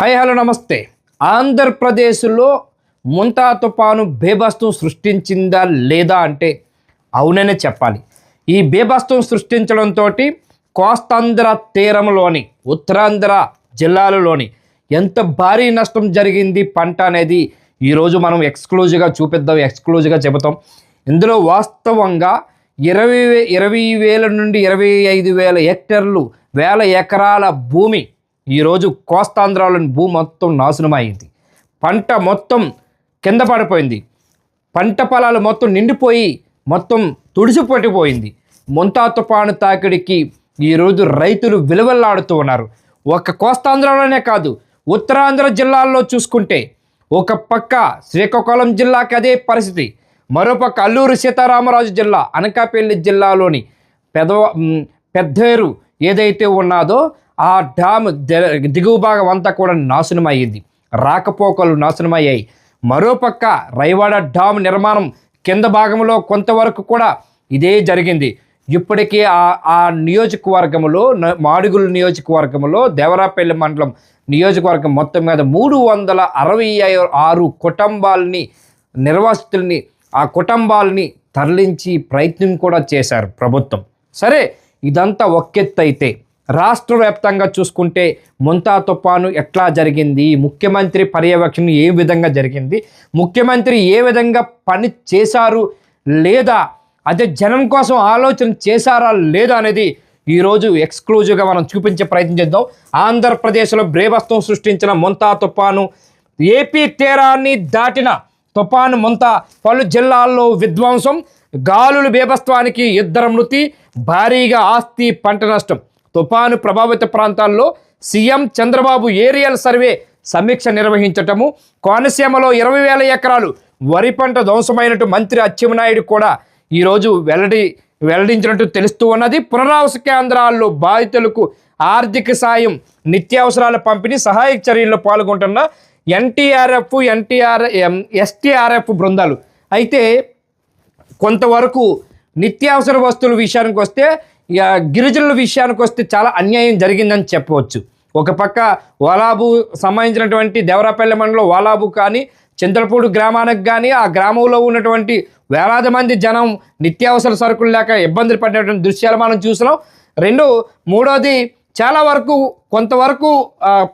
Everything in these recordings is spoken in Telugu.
హాయ్ హలో నమస్తే. ఆంధ్రప్రదేశ్లో ముంతా తుఫాను బేబస్తం సృష్టించిందా లేదా అంటే అవుననే చెప్పాలి. ఈ బేబస్తం సృష్టించడంతో కోస్తాంధ్ర తీరంలోని ఉత్తరాంధ్ర జిల్లాలలోని ఎంత భారీ నష్టం జరిగింది పంట అనేది ఈరోజు మనం ఎక్స్క్లూజివ్గా చూపిద్దాం ఎక్స్క్లూజివ్గా చెబుతాం. ఇందులో వాస్తవంగా ఇరవై వే ఇరవై వేల నుండి ఇరవై ఐదు వేల హెక్టర్లు వేల ఎకరాల భూమి ఈరోజు కోస్తాంధ్రలోని భూమి మొత్తం నాశనం అయింది పంట మొత్తం కింద పడిపోయింది. పంట పొలాలు మొత్తం నిండిపోయి మొత్తం తుడిసిపట్టిపోయింది ముంతా తుఫాను తాకిడికి ఈరోజు రైతులు విలువల్లాడుతూ ఉన్నారు. ఒక కోస్తాంధ్రలోనే కాదు ఉత్తరాంధ్ర జిల్లాల్లో చూసుకుంటే ఒక పక్క శ్రీకాకుళం జిల్లాకి అదే పరిస్థితి. మరోపక్క అల్లూరు సీతారామరాజు జిల్లా అనకాపల్లి జిల్లాలోని పెదవ పెద్దేరు ఏదైతే ఉన్నాదో ఆ డ్యామ్ దిగువ భాగం అంతా కూడా నాశనం అయ్యింది రాకపోకలు నాశనమయ్యాయి. మరోపక్క రైవాడ డ్యామ్ నిర్మాణం కింద భాగంలో కొంతవరకు కూడా ఇదే జరిగింది. ఇప్పటికీ ఆ ఆ నియోజకవర్గంలో మాడుగుల నియోజకవర్గంలో దేవరాపల్లి మండలం నియోజకవర్గం మొత్తం మీద మూడు వందల అరవై ఆరు కుటుంబాలని నిర్వాసితుల్ని ఆ కుటుంబాలని తరలించి ప్రయత్నం కూడా చేశారు ప్రభుత్వం. సరే ఇదంతా ఒక్కెత్తు అయితే రాష్ట్ర వ్యాప్తంగా చూసుకుంటే ముంతా తుఫాను ఎట్లా జరిగింది? ముఖ్యమంత్రి పర్యవేక్షణ ఏ విధంగా జరిగింది? ముఖ్యమంత్రి ఏ విధంగా పని చేశారు లేదా? అదే జనం కోసం ఆలోచన చేశారా లేదా అనేది ఈరోజు ఎక్స్క్లూజివ్గా మనం చూపించే ప్రయత్నం చేద్దాం. ఆంధ్రప్రదేశ్లో బ్రేభస్తం సృష్టించిన ముంతా తుఫాను ఏపీ తీరాన్ని దాటిన తుఫాను ముంత పలు జిల్లాల్లో విధ్వంసం గాలులు బేభస్వానికి ఇద్దరు మృతి భారీగా ఆస్తి పంట నష్టం. తుఫాను ప్రభావిత ప్రాంతాల్లో సీఎం చంద్రబాబు ఏరియల్ సర్వే సమీక్ష నిర్వహించటము కోనసీమలో ఇరవై వేల ఎకరాలు వరి పంట ధ్వంసమైనట్టు మంత్రి అచ్చెన్నాయుడు కూడా ఈరోజు వెల్లడి వెల్లడించినట్టు తెలుస్తూ ఉన్నది. పునరావాస కేంద్రాల్లో బాధితులకు ఆర్థిక సాయం నిత్యావసరాల పంపిణీ సహాయక చర్యల్లో పాల్గొంటున్న ఎన్టీఆర్ఎఫ్ ఎన్టీఆర్ ఎస్టీఆర్ఎఫ్ బృందాలు. అయితే కొంతవరకు నిత్యావసర వస్తువుల విషయానికి వస్తే ఇక గిరిజనుల విషయానికి వస్తే చాలా అన్యాయం జరిగిందని చెప్పవచ్చు. ఒక పక్క వాలాబు సంబంధించినటువంటి దేవరాపల్లి మండలం వాలాబు కానీ చింతలపూడి గ్రామానికి కానీ ఆ గ్రామంలో ఉన్నటువంటి వేలాది మంది జనం నిత్యావసర సరుకులు లేక ఇబ్బందులు పడినటువంటి దృశ్యాలు మనం చూసినాం రెండు మూడోది చాలా వరకు కొంతవరకు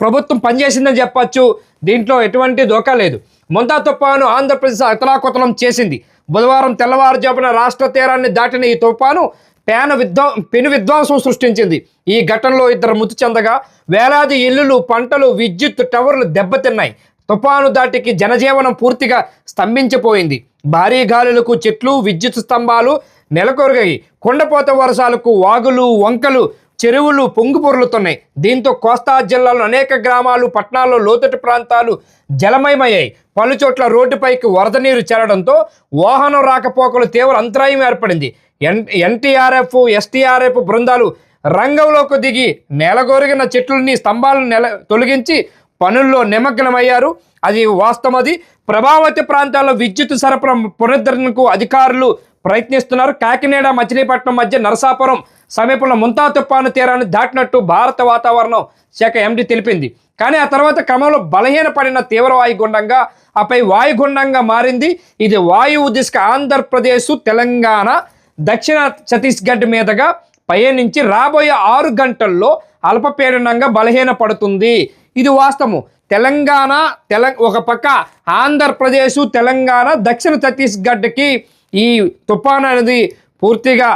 ప్రభుత్వం పనిచేసిందని చెప్పచ్చు. దీంట్లో ఎటువంటి దోకా లేదు. మొంతా తుఫాను ఆంధ్రప్రదేశ్ అతలాకుతలం చేసింది. బుధవారం తెల్లవారుజామున రాష్ట్ర తీరాన్ని దాటిన ఈ తుఫాను పేన విధ్వం పెను విధ్వంసం సృష్టించింది. ఈ ఘటనలో ఇద్దరు మృతి చెందగా వేలాది ఇల్లులు పంటలు విద్యుత్ టవర్లు దెబ్బతిన్నాయి. తుఫాను దాటికి జనజీవనం పూర్తిగా స్తంభించిపోయింది. భారీ గాలులకు చెట్లు విద్యుత్ స్తంభాలు నెలకొరిగాయి. కొండపోత వర్షాలకు వాగులు వంకలు చెరువులు పొంగిపొరులుతున్నాయి దీంతో కోస్తా జిల్లాలో అనేక గ్రామాలు పట్టణాల్లో లోతట్టు ప్రాంతాలు జలమయమయ్యాయి. పలుచోట్ల రోడ్డుపైకి వరద నీరు చేరడంతో వాహనం రాకపోకలు తీవ్ర అంతరాయం ఏర్పడింది. ఎన్ ఎన్టీఆర్ఎఫ్ ఎస్టీఆర్ఎఫ్ బృందాలు రంగంలోకి దిగి నెలగొరిగిన చెట్లని స్తంభాలను నెల తొలగించి పనుల్లో నిమగ్నమయ్యారు. అది వాస్తవం అది ప్రభావిత ప్రాంతాల్లో విద్యుత్ సరఫరా పునరుద్ధరణకు అధికారులు ప్రయత్నిస్తున్నారు. కాకినాడ మచిలీపట్నం మధ్య నరసాపురం సమీపంలో ముంతా తుఫాను తీరాన్ని దాటినట్టు భారత వాతావరణం శాఖ ఎండి తెలిపింది. కానీ ఆ తర్వాత క్రమంలో బలహీనపడిన తీవ్ర వాయుగుండంగా ఆపై వాయుగుండంగా మారింది. ఇది వాయువు దిశ ఆంధ్రప్రదేశ్ తెలంగాణ దక్షిణ ఛత్తీస్గఢ్ మీదుగా పయనించి రాబోయే ఆరు గంటల్లో అల్పపీడనంగా బలహీనపడుతుంది. ఇది వాస్తవం. తెలంగాణ తెల ఒక పక్క ఆంధ్రప్రదేశ్ తెలంగాణ దక్షిణ ఛత్తీస్గఢ్కి ఈ తుఫాన్ అనేది పూర్తిగా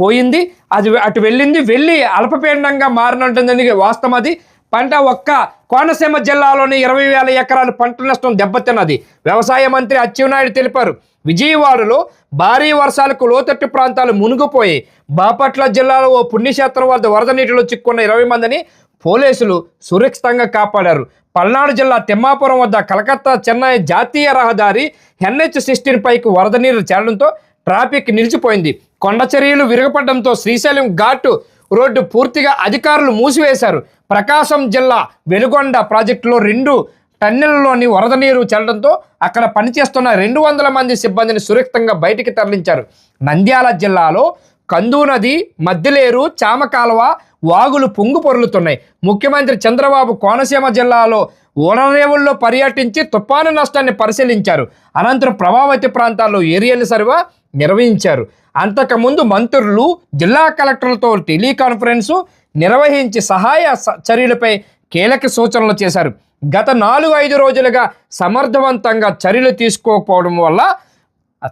పోయింది. అది అటు వెళ్ళింది వెళ్ళి అల్పపీడనంగా మారినట్టుందని వాస్తవం అది. పంట ఒక్క కోనసీమ జిల్లాలోని ఇరవై వేల ఎకరాలు పంట నష్టం దెబ్బతిన్నది. వ్యవసాయ మంత్రి అచ్చెన్నాయుడు తెలిపారు. విజయవాడలో భారీ వర్షాలకు లోతట్టు ప్రాంతాలు మునిగిపోయి బాపట్ల జిల్లాలో ఓ పుణ్యక్షేత్రం వద్ద వరద నీటిలో చిక్కున్న ఇరవై మందిని పోలీసులు సురక్షితంగా కాపాడారు. పల్నాడు జిల్లా తిమ్మాపురం వద్ద కలకత్తా చెన్నై జాతీయ రహదారి ఎన్హెచ్ సిక్స్టీన్ పైకి వరద నీరు చేరడంతో ట్రాఫిక్ నిలిచిపోయింది. కొండ చర్యలు విరగపడడంతో శ్రీశైలం ఘాటు రోడ్డు పూర్తిగా అధికారులు మూసివేశారు. ప్రకాశం జిల్లా వెలుగొండ ప్రాజెక్టులో రెండు టన్నెల్లోని వరద నీరు చెల్లడంతో అక్కడ పనిచేస్తున్న రెండు వందల మంది సిబ్బందిని సురక్షితంగా బయటికి తరలించారు. నంద్యాల జిల్లాలో కందు నది మద్దిలేరు చామకాలవ వాగులు పొంగు పొరులుతున్నాయి. ముఖ్యమంత్రి చంద్రబాబు కోనసీమ జిల్లాలో ఓడరేవుల్లో పర్యటించి తుఫాను నష్టాన్ని పరిశీలించారు. అనంతరం ప్రభావిత ప్రాంతాల్లో ఏరియల్ సర్వే నిర్వహించారు. అంతకుముందు మంత్రులు జిల్లా కలెక్టర్లతో టెలికాన్ఫరెన్సు నిర్వహించి సహాయ చర్యలపై కీలక సూచనలు చేశారు. గత నాలుగు ఐదు రోజులుగా సమర్థవంతంగా చర్యలు తీసుకోకపోవడం వల్ల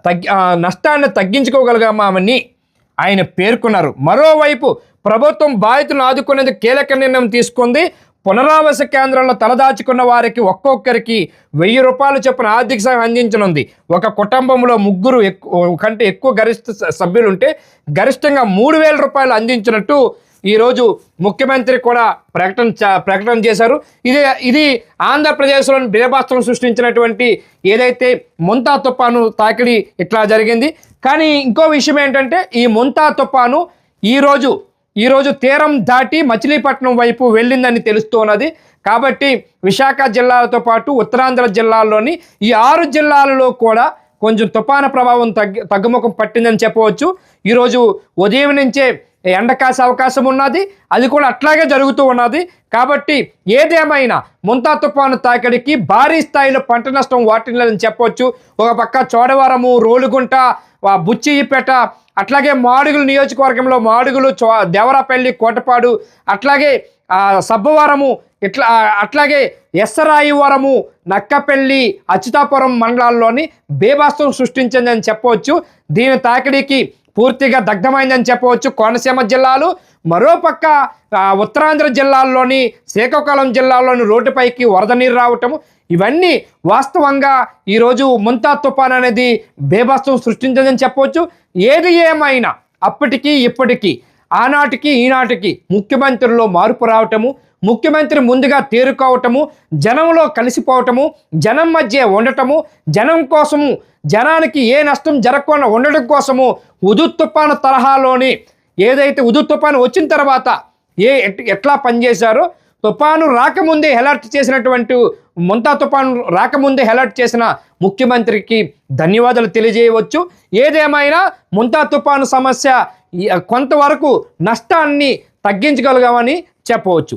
తగ్గి నష్టాన్ని తగ్గించుకోగలిగామని ఆయన పేర్కొన్నారు. మరోవైపు ప్రభుత్వం బాధితులను ఆదుకునేందుకు కీలక నిర్ణయం తీసుకుంది. పునరావాస కేంద్రంలో తలదాచుకున్న వారికి ఒక్కొక్కరికి వెయ్యి రూపాయలు చొప్పున ఆర్థిక సహాయం అందించనుంది. ఒక కుటుంబంలో ముగ్గురు ఎక్కువ కంటే ఎక్కువ గరిష్ట స- సభ్యులు ఉంటే గరిష్టంగా మూడు వేల రూపాయలు అందించినట్టు ఈరోజు ముఖ్యమంత్రి కూడా ప్రకటన ప్రకటన చేశారు. ఇది ఇది ఆంధ్రప్రదేశ్లోని బేబాస్తం సృష్టించినటువంటి ఏదైతే ముంతా తుఫాను తాకిడి ఇట్లా జరిగింది. కానీ ఇంకో విషయం ఏంటంటే ఈ ముంతా తుఫాను ఈరోజు ఈరోజు తీరం దాటి మచిలీపట్నం వైపు వెళ్ళిందని తెలుస్తున్నది. కాబట్టి విశాఖ జిల్లాలతో పాటు ఉత్తరాంధ్ర జిల్లాల్లోని ఈ ఆరు జిల్లాలలో కూడా కొంచెం తుఫాను ప్రభావం తగ్గి తగ్గుముఖం పట్టిందని చెప్పవచ్చు. ఈరోజు ఉదయం నుంచే ఎండ కాసే అవకాశం ఉన్నది. అది కూడా అట్లాగే జరుగుతూ ఉన్నది. కాబట్టి ఏదేమైనా ముంతా తుఫాను తాకిడికి భారీ స్థాయిలో పంట నష్టం వాటిల్లని చెప్పొచ్చు. ఒక పక్క చోడవరము రోలుగుంట బుచ్చిపేట అట్లాగే మాడుగులు నియోజకవర్గంలో మాడుగులు చో దేవరాపల్లి కోటపాడు అట్లాగే సబ్బవరము ఇట్లా అట్లాగే ఎస్సరాయివరము నక్కపల్లి అచ్యుతాపురం మండలాల్లోని బీభాస్తం సృష్టించిందని చెప్పవచ్చు దీని తాకిడికి పూర్తిగా దగ్ధమైందని చెప్పవచ్చు. కోనసీమ జిల్లాలు మరోపక్క ఉత్తరాంధ్ర జిల్లాల్లోని శ్రీకాకుళం జిల్లాలోని రోడ్డుపైకి వరద నీరు రావటము. ఇవన్నీ వాస్తవంగా ఈరోజు ముంతా తుఫాన్ అనేది బేభత్సం సృష్టించిందని చెప్పవచ్చు. ఏది ఏమైనా అప్పటికీ ఇప్పటికీ ఆనాటికి ఈనాటికి ముఖ్యమంత్రుల్లో మార్పు రావటము ముఖ్యమంత్రి ముందుగా తేరుకోవటము జనంలో కలిసిపోవటము జనం మధ్య ఉండటము జనం కోసము జనానికి ఏ నష్టం జరగకుండా ఉండడం కోసము ఉదు తుఫాను తరహాలోని ఏదైతే ఉదు తుఫాను వచ్చిన తర్వాత ఏ ఎట్- ఎట్లా పనిచేశారో తుఫాను రాకముందే అలర్ట్ చేసినటువంటి ముంతా తుఫాను రాకముందే అలర్ట్ చేసిన ముఖ్యమంత్రికి ధన్యవాదాలు తెలియజేయవచ్చు. ఏదేమైనా ముంతా తుఫాను సమస్య కొంతవరకు నష్టాన్ని తగ్గించగలగామని చెప్పవచ్చు.